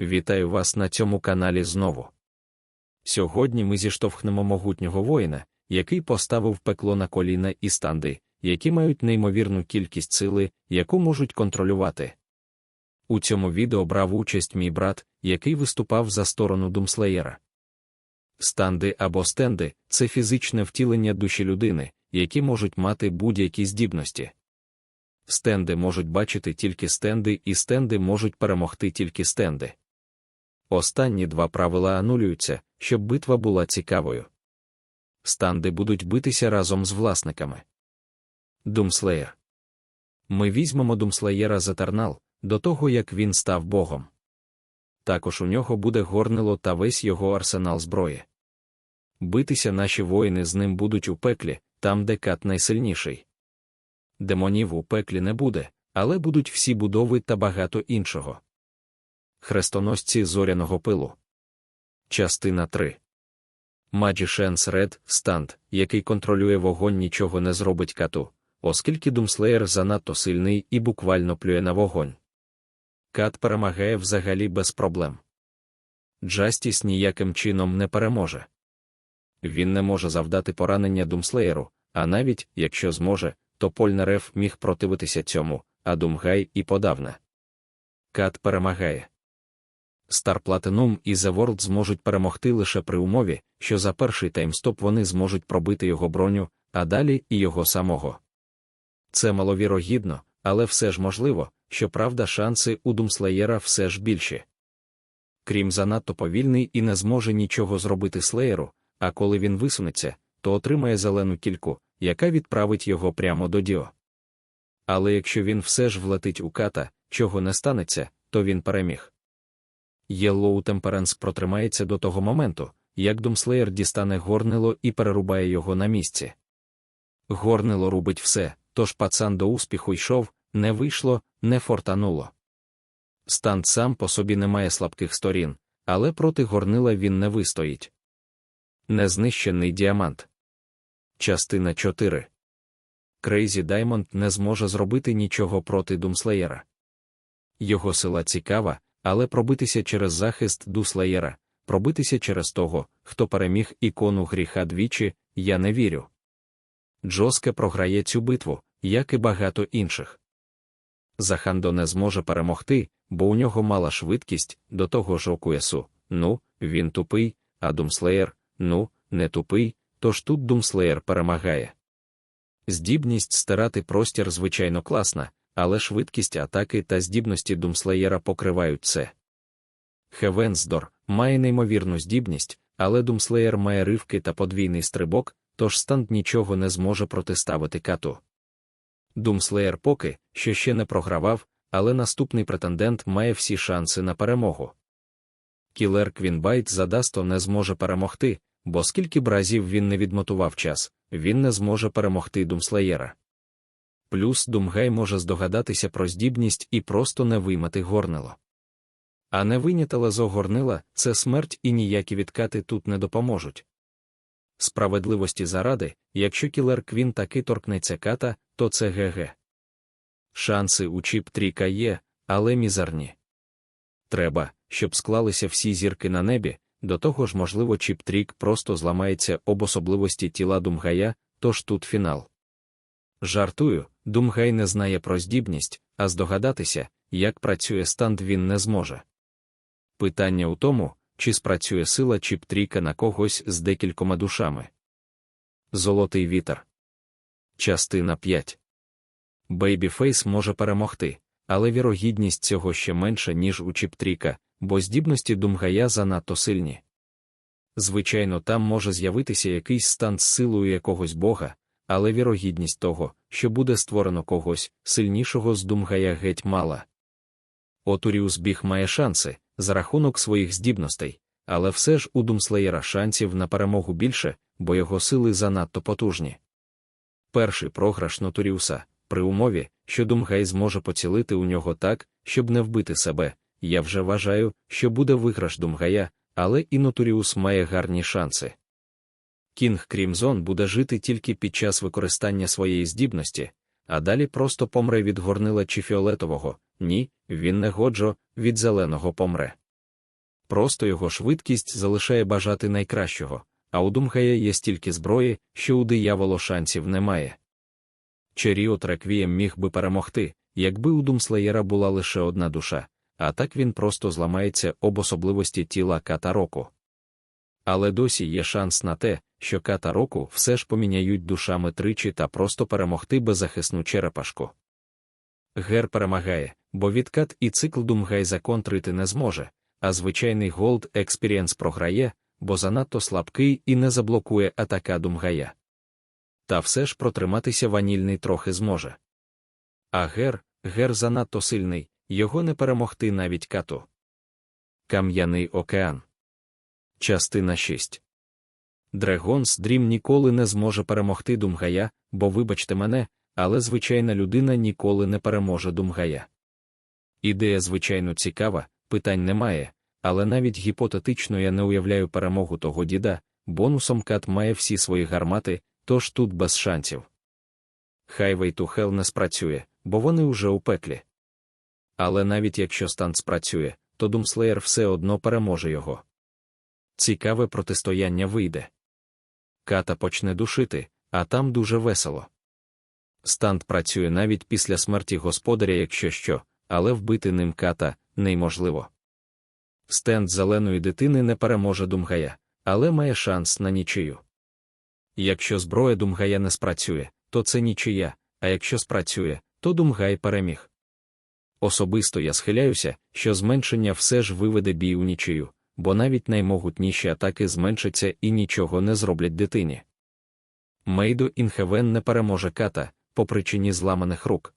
Вітаю вас на цьому каналі знову. Сьогодні ми зіштовхнемо могутнього воїна, який поставив пекло на коліна і станди, які мають неймовірну кількість сили, яку можуть контролювати. У цьому відео брав участь мій брат, який виступав за сторону Думслеєра. Станди або стенди це фізичне втілення душі людини, які можуть мати будь-які здібності. Стенди можуть бачити тільки стенди, і стенди можуть перемогти тільки стенди. Останні два правила анулюються, щоб битва була цікавою. Станди будуть битися разом з власниками. Думслеєр. Ми візьмемо Думслеєра за тернал, до того як він став богом. Також у нього буде горнило та весь його арсенал зброї. Битися наші воїни з ним будуть у пеклі, там де кат найсильніший. Демонів у пеклі не буде, але будуть всі будови та багато іншого. Хрестоносці зоряного пилу. Частина 3. Magician's Red Stand, який контролює вогонь, нічого не зробить кату, оскільки Думслеєр занадто сильний і буквально плює на вогонь. Кат перемагає взагалі без проблем. Джастіс ніяким чином не переможе. Він не може завдати поранення Думслеєру, а навіть, якщо зможе, то Польнарев міг противитися цьому, а Думгай і подавна. Кат перемагає. Star Platinum і The World зможуть перемогти лише при умові, що за перший таймстоп вони зможуть пробити його броню, а далі і його самого. Це маловірогідно, але все ж можливо, щоправда, шанси у Думслеєра все ж більші. Крім занадто повільний і не зможе нічого зробити Слеєру, а коли він висунеться, то отримає зелену кільку, яка відправить його прямо до Діо. Але якщо він все ж влетить у ката, чого не станеться, то він переміг. Єллоу Темперенс протримається до того моменту, як Думслеєр дістане горнило і перерубає його на місці. Горнило рубить все, тож пацан до успіху йшов, не вийшло, не фортануло. Стан сам по собі не має слабких сторін, але проти горнила він не вистоїть. Незнищений діамант. Частина 4. Крейзі Даймонд не зможе зробити нічого проти Думслеєра. Його сила цікава, але пробитися через захист Дуслеєра, пробитися через того, хто переміг ікону гріха двічі, я не вірю. Джоске програє цю битву, як і багато інших. Захандо не зможе перемогти, бо у нього мала швидкість до того ж Окуесу. Ну, він тупий, а Думслеєр, ну, не тупий, тож тут Думслеєр перемагає. Здібність стирати простір звичайно класна, але швидкість атаки та здібності Думслеєра покривають це. Хевенсдор має неймовірну здібність, але Думслеєр має ривки та подвійний стрибок, тож станд нічого не зможе протиставити кату. Думслеєр поки що ще не програвав, але наступний претендент має всі шанси на перемогу. Кілер Квінбайт задасто не зможе перемогти, бо скільки б разів він не відмотував час, він не зможе перемогти Думслеєра. Плюс Думгай може здогадатися про здібність і просто не виймати горнило. А не вийняте лезо горнила це смерть і ніякі відкати тут не допоможуть. Справедливості заради, якщо кілер Квін таки торкнеться ката, то це ГГ. Шанси у чіп тріка є, але мізерні. Треба, щоб склалися всі зірки на небі, до того ж, можливо, чіп трік просто зламається об особливості тіла Думгая, тож тут фінал. Жартую, Думгай не знає про здібність, а здогадатися, як працює станд він не зможе. Питання у тому, чи спрацює сила чіп-тріка на когось з декількома душами. Золотий вітер. Частина 5. Бейбіфейс може перемогти, але вірогідність цього ще менша, ніж у чіп-тріка, бо здібності Думгая занадто сильні. Звичайно, там може з'явитися якийсь стан з силою якогось бога, але вірогідність того, що буде створено когось сильнішого з Думгая геть мала. Отуріус біг має шанси за рахунок своїх здібностей, але все ж у Думслеєра шансів на перемогу більше, бо його сили занадто потужні. Перший програш Нотуріуса, при умові, що Думгай зможе поцілити у нього так, щоб не вбити себе, я вже вважаю, що буде виграш Думгая, але і Нотуріус має гарні шанси. Кінг Крімзон буде жити тільки під час використання своєї здібності, а далі просто помре від горнила чи фіолетового, ні, він не годжо, від зеленого помре. Просто його швидкість залишає бажати найкращого, а у Думгая є стільки зброї, що у дияволо шансів немає. Черіот Реквієм міг би перемогти, якби у Думслеєра була лише одна душа, а так він просто зламається об особливості тіла ката року. Але досі є шанс на те, що ката року все ж поміняють душами тричі та просто перемогти беззахисну черепашку. Гер перемагає, бо відкат і цикл Думгай законтрити не зможе, а звичайний Gold Experience програє, бо занадто слабкий і не заблокує атака Думгая. Та все ж протриматися ванільний трохи зможе. А гер, гер занадто сильний, його не перемогти навіть кату. Кам'яний океан. Частина 6 Дрегонс Дрім ніколи не зможе перемогти Думгая, бо, вибачте мене, але звичайна людина ніколи не переможе Думгая. Ідея, звичайно, цікава, питань немає, але навіть гіпотетично я не уявляю перемогу того діда, бонусом кат має всі свої гармати, тож тут без шансів. Хайвей Тухел не спрацює, бо вони уже у пеклі. Але навіть якщо стан спрацює, то Думслеєр все одно переможе його. Цікаве протистояння вийде. Ката почне душити, а там дуже весело. Станд працює навіть після смерті господаря, якщо що, але вбити ним ката неможливо. Стенд зеленої дитини не переможе Думгая, але має шанс на нічию. Якщо зброя Думгая не спрацює, то це нічия, а якщо спрацює, то Думгай переміг. Особисто я схиляюся, що зменшення все ж виведе бій у нічию, бо навіть наймогутніші атаки зменшаться і нічого не зроблять дитині. Мейдо Інхевен не переможе ката по причині зламаних рук.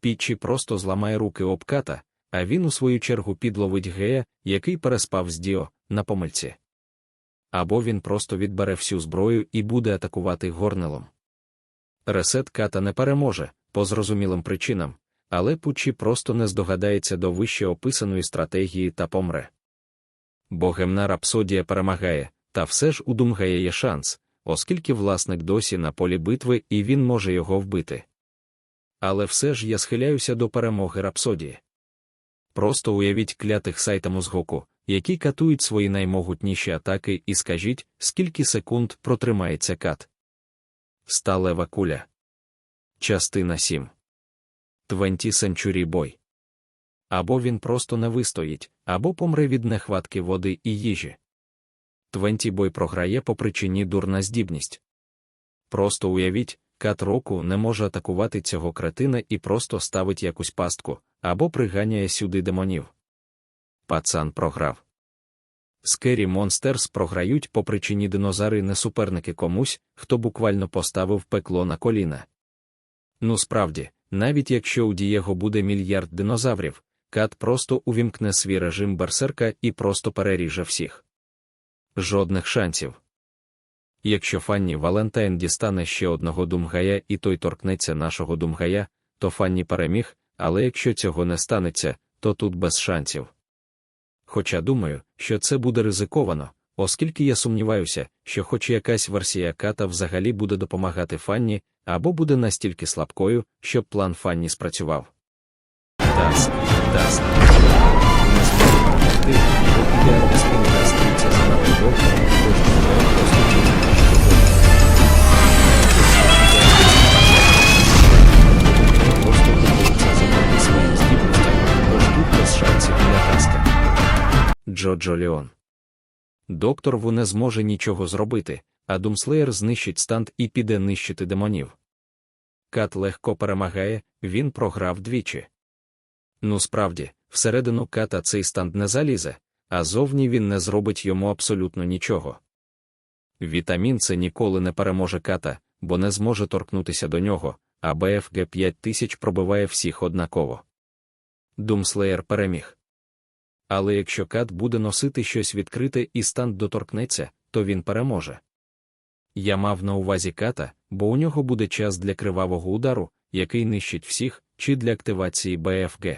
Пічі просто зламає руки об ката, а він у свою чергу підловить гея, який переспав з Діо, на помильці. Або він просто відбере всю зброю і буде атакувати горнелом. Ресет ката не переможе, по зрозумілим причинам, але Пучі просто не здогадається до вище описаної стратегії та помре. Богемна рапсодія перемагає, та все ж у Думгая є шанс, оскільки власник досі на полі битви і він може його вбити. Але все ж я схиляюся до перемоги рапсодії. Просто уявіть клятих сайтам Узгоку, які катують свої наймогутніші атаки, і скажіть, скільки секунд протримається кат. Сталева куля. Частина 7. 20 Century Boy. Або він просто не вистоїть, або помре від нехватки води і їжі. Твенті бой програє по причині дурна здібність. Просто уявіть, кат року не може атакувати цього кретина і просто ставить якусь пастку, або приганяє сюди демонів. Пацан програв. Скері Монстерс програють по причині динозари не суперники комусь, хто буквально поставив пекло на коліна. Ну справді, навіть якщо у Дієго буде мільярд динозаврів, кат просто увімкне свій режим берсерка і просто переріже всіх. Жодних шансів. Якщо Фанні Валентайн дістане ще одного думгая і той торкнеться нашого думгая, то Фанні переміг, але якщо цього не станеться, то тут без шансів. Хоча думаю, що це буде ризиковано, оскільки я сумніваюся, що хоч якась версія ката взагалі буде допомагати Фанні, або буде настільки слабкою, щоб план Фанні спрацював. Таск, таск. Не зможу перемогти, бо ідеальна спинка стріться занадто довго, тож думаю, просто чекати, що буде. Просто готується забрати своїм здібностям, тож тут без шансів для таска. Джоджо Леон. Доктор Ву не зможе нічого зробити, а Думслеєр знищить станд і піде нищити демонів. Кат легко перемагає, він програв двічі. Ну справді, всередину ката цей станд не залізе, а зовні він не зробить йому абсолютно нічого. Вітамін це ніколи не переможе ката, бо не зможе торкнутися до нього, а БФГ 5000 пробиває всіх однаково. Думслеєр переміг. Але якщо кат буде носити щось відкрите і станд доторкнеться, то він переможе. Я мав на увазі ката, бо у нього буде час для кривавого удару, який нищить всіх, чи для активації БФГ.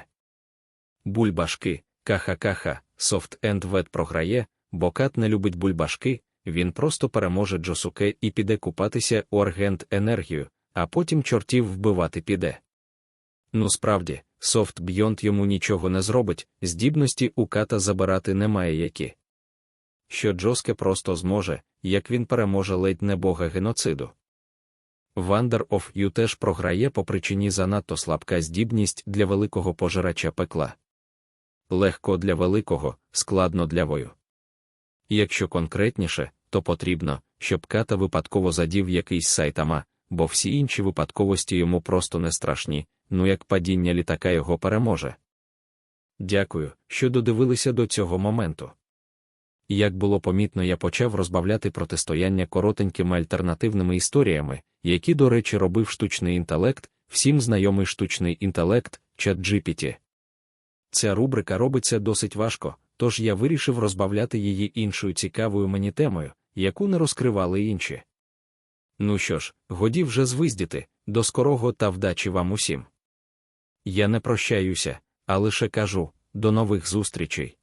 Бульбашки, каха-каха, софт енд вет програє, бо кат не любить бульбашки, він просто переможе Джосуке і піде купатися у аргент енергію, а потім чортів вбивати піде. Ну справді, софт Beyond йому нічого не зробить, здібності у ката забирати немає які. Що Джоске просто зможе, як він переможе ледь не бога геноциду. Wonder of You теж програє по причині занадто слабка здібність для великого пожирача пекла. Легко для великого, складно для вою. Якщо конкретніше, то потрібно, щоб ката випадково задів якийсь сайтама, бо всі інші випадковості йому просто не страшні, ну як падіння літака його переможе. Дякую, що додивилися до цього моменту. Як було помітно, я почав розбавляти протистояння коротенькими альтернативними історіями, які, до речі, робив штучний інтелект, всім знайомий штучний інтелект, ChatGPT. Ця рубрика робиться досить важко, тож я вирішив розбавляти її іншою цікавою мені темою, яку не розкривали інші. Ну що ж, годі вже звиздіти, до скорого та вдачі вам усім. Я не прощаюся, а лише кажу до нових зустрічей.